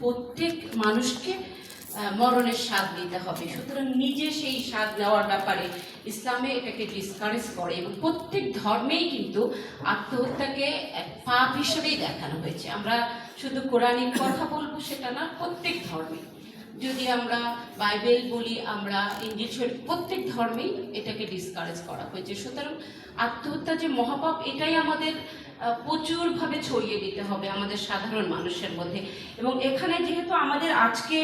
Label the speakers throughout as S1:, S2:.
S1: প্রত্যেক মানুষকে মরণের স্বাদ নিতে হবে। সুতরাং নিজে সেই স্বাদ নেওয়ার ব্যাপারে ইসলামে এটাকে ডিসকারেজ করে এবং প্রত্যেক ধর্মেই কিন্তু আত্মহত্যাকে পাপ হিসেবেই দেখানো হয়েছে। আমরা শুধু কোরআনিক কথা বলব সেটা না, প্রত্যেক ধর্মে যদি আমরা বাইবেল বলি, আমরা ইংলিশ প্রত্যেক ধর্মেই এটাকে ডিসকারেজ করা হয়েছে। সুতরাং আত্মহত্যা যে মহাপাপ, এটাই আমাদের প্রচুরভাবে ছড়িয়ে দিতে হবে আমাদের সাধারণ মানুষের মধ্যে। এবং এখানে যেহেতু আমাদের আজকে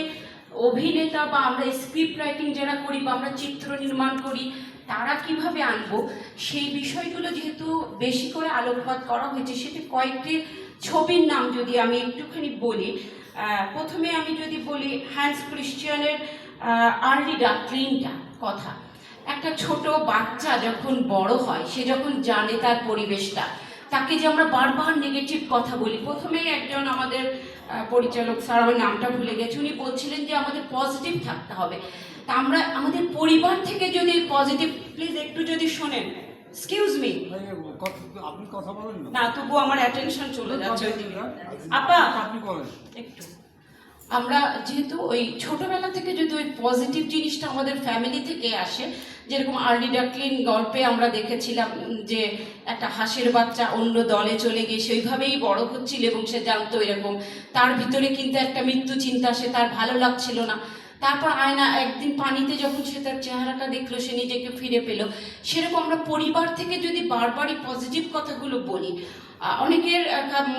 S1: অভিনেতা বা আমরা স্ক্রিপ্ট রাইটিং যারা করি বা আমরা চিত্র নির্মাণ করি, তারা কীভাবে আনব? সেই বিষয়গুলো যেহেতু বেশি করে আলোকপাত করা হয়েছে, সেটি কয়েকটি ছবির নাম যদি আমি একটুখানি বলি। প্রথমে আমি যদি বলি হ্যান্স ক্রিশ্চিয়ানের আর্লি ডাক্টরিনটা কথা। একটা ছোট বাচ্চা যখন বড় হয়, সে যখন জানে তার পরিবেশটা তাকে যে আমরা বারবার নেগেটিভ কথা বলি। প্রথমেই একজন আমাদের পরিচালক স্যার আমার নামটা ভুলে গেছে। উনি বলছিলেন যে আমাদের পজিটিভ থাকতে হবে। তা আমরা আমাদের পরিবার থেকে যদি পজিটিভ প্লিজ একটু যদি শোনেন। এক্সকিউজ মি
S2: আপনি কথা বলেন না।
S1: তবুও তবু আমার অ্যাটেনশন চলে যাচ্ছে? আপা
S2: আপনি
S1: একটু। আমরা যেহেতু ওই ছোটবেলা থেকে যদি ওই পজিটিভ জিনিসটা আমাদের ফ্যামিলি থেকে আসে, যেরকম আর্লি ডাকলিন গল্পে আমরা দেখেছিলাম যে একটা হাঁসের বাচ্চা অন্য দলে চলে গিয়ে সেইভাবেই বড় হচ্ছিল এবং সে জানতো এরকম। তার ভিতরে কিন্তু একটা মৃত্যু চিন্তা সে তার ভালো লাগছিল না। তারপর আয়না একদিন পানিতে যখন সে তার চেহারাটা দেখল, সে নিজেকে ফিরে পেল। সেরকম আমরা পরিবার থেকে যদি বারবারই পজিটিভ কথাগুলো বলি অনেকের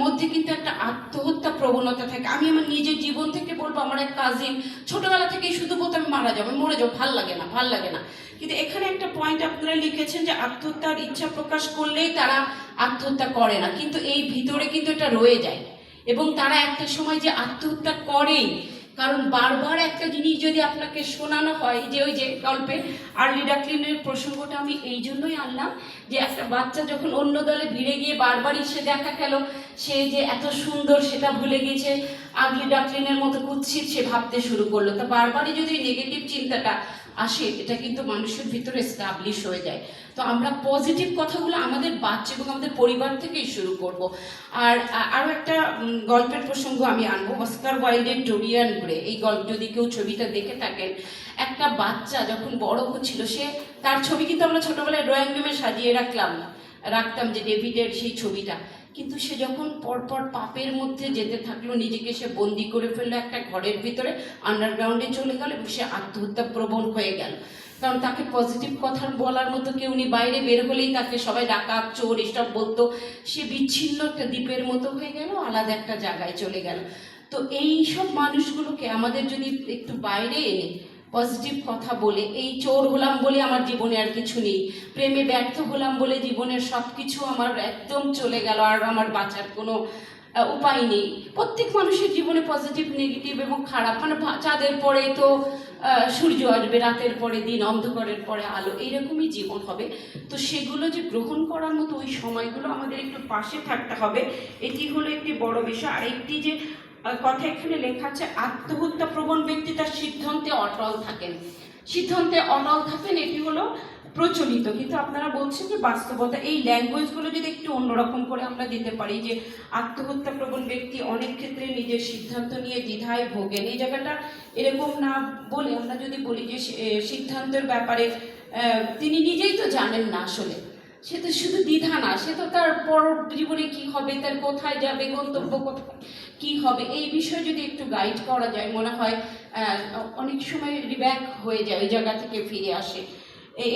S1: মধ্যে কিন্তু একটা আত্মহত্যা প্রবণতা থাকে। আমি আমার নিজের জীবন থেকে বলব, আমার এক কাজিন ছোটবেলা থেকেই শুধু বলতো, আমি মারা যাব মরে যাব, ভালো লাগে না, ভালো লাগে না। কিন্তু এখানে একটা পয়েন্ট আপনারা লিখেছেন যে, আত্মহত্যার ইচ্ছা প্রকাশ করলেই তারা আত্মহত্যা করে না। কিন্তু এই ভিতরে কিন্তু এটা রয়ে যায়। এবং তারা একটা সময় যে আত্মহত্যা করেই কারণ বারবার একটা জিনিস যদি আপনাকে শোনানো হয়, যে ওই যে গল্পে আর্লি ডাকলিনের প্রসঙ্গটা আমি এই জন্যই আনলাম, যে একটা বাচ্চা যখন অন্য দলে ভিড়ে গিয়ে বারবারই সে দেখা গেল, সে যে এত সুন্দর সেটা ভুলে গেছে, আর্লি ডাকলিনের মতো কুৎসিত সে ভাবতে শুরু করল। তা বারবারই যদি নেগেটিভ চিন্তাটা আসে, এটা কিন্তু মানুষের ভিতরে এস্টাবলিশ হয়ে যায়। তো আমরা পজিটিভ কথাগুলো আমাদের বাচ্চা এবং আমাদের পরিবার থেকেই শুরু করব। আর, আরও একটা গল্পের প্রসঙ্গ আমি আনব। অস্কার ওয়াইল্ডের ডোরিয়ান গ্রে, এই গল্প যদি কেউ ছবিটা দেখে থাকেন, একটা বাচ্চা যখন বড় হচ্ছিল, সে তার ছবি কিন্তু আমরা ছোটবেলায় ড্রয়িং রুমে সাজিয়ে রাখলাম না রাখতাম যে ডেভিডের সেই ছবিটা। কিন্তু সে যখন পরপর পাপের মধ্যে যেতে থাকল, নিজেকে সে বন্দি করে ফেলল একটা ঘরের ভিতরে আন্ডারগ্রাউন্ডে চলে গেল এবং সে আত্মহত্যা প্রবণ হয়ে গেল। কারণ তাকে পজিটিভ কথা বলার মতো কেউ নেই, বাইরে বের হলেই তাকে সবাই ডাকাত, চোর এসব বলতো। সে বিচ্ছিন্ন একটা দ্বীপের মতো হয়ে গেল, আলাদা একটা জায়গায় চলে গেল। তো এই সব মানুষগুলোকে আমাদের যদি একটু বাইরে এনে পজিটিভ কথা বলে, এই চোর হলাম বলে আমার জীবনে আর কিছু নেই। প্রেমে ব্যর্থ হলাম বলে জীবনের সব কিছু আমার একদম চলে গেল, আর আমার বাঁচার কোনো উপায় নেই। প্রত্যেক মানুষের জীবনে পজিটিভ নেগেটিভ এবং খারাপ। মানে চাঁদের পরে তো সূর্য আসবে, রাতের পরে দিন, অন্ধকারের পরে আলো, এইরকমই জীবন হবে। তো সেগুলো যে গ্রহণ করার মতো ওই সময়গুলো আমাদের একটু পাশে থাকতে হবে, এটি হলো একটি বড় বিষয়। আর একটি যে কথা এখানে লেখা আছে, আত্মহত্যা প্রবণ ব্যক্তি তার সিদ্ধান্তে অটল থাকেন। সিদ্ধান্তে অটল থাকেন এটি হলো প্রচলিত। কিন্তু আপনারা বলছেন যে বাস্তবতা, এই ল্যাঙ্গুয়েজগুলো যদি একটু অন্যরকম করে আমরা দিতে পারি, যে আত্মহত্যা প্রবণ ব্যক্তি অনেক ক্ষেত্রে নিজের সিদ্ধান্ত নিয়ে দ্বিধায় ভোগেন। এই জায়গাটা এরকম না বলে আমরা যদি বলি যে সিদ্ধান্তের ব্যাপারে তিনি নিজেই তো জানেন না আসলে। সে তো শুধু দ্বিধা না, সে তো তার পর জীবনে কি হবে, তার কোথায় যাবে, গন্তব্য কোথায়, কি হবে, এই বিষয়ে যদি একটু গাইড করা যায়, মনে হয় অনেক সময় রিব্যাক হয়ে যায়, ওই জায়গা থেকে ফিরে আসে।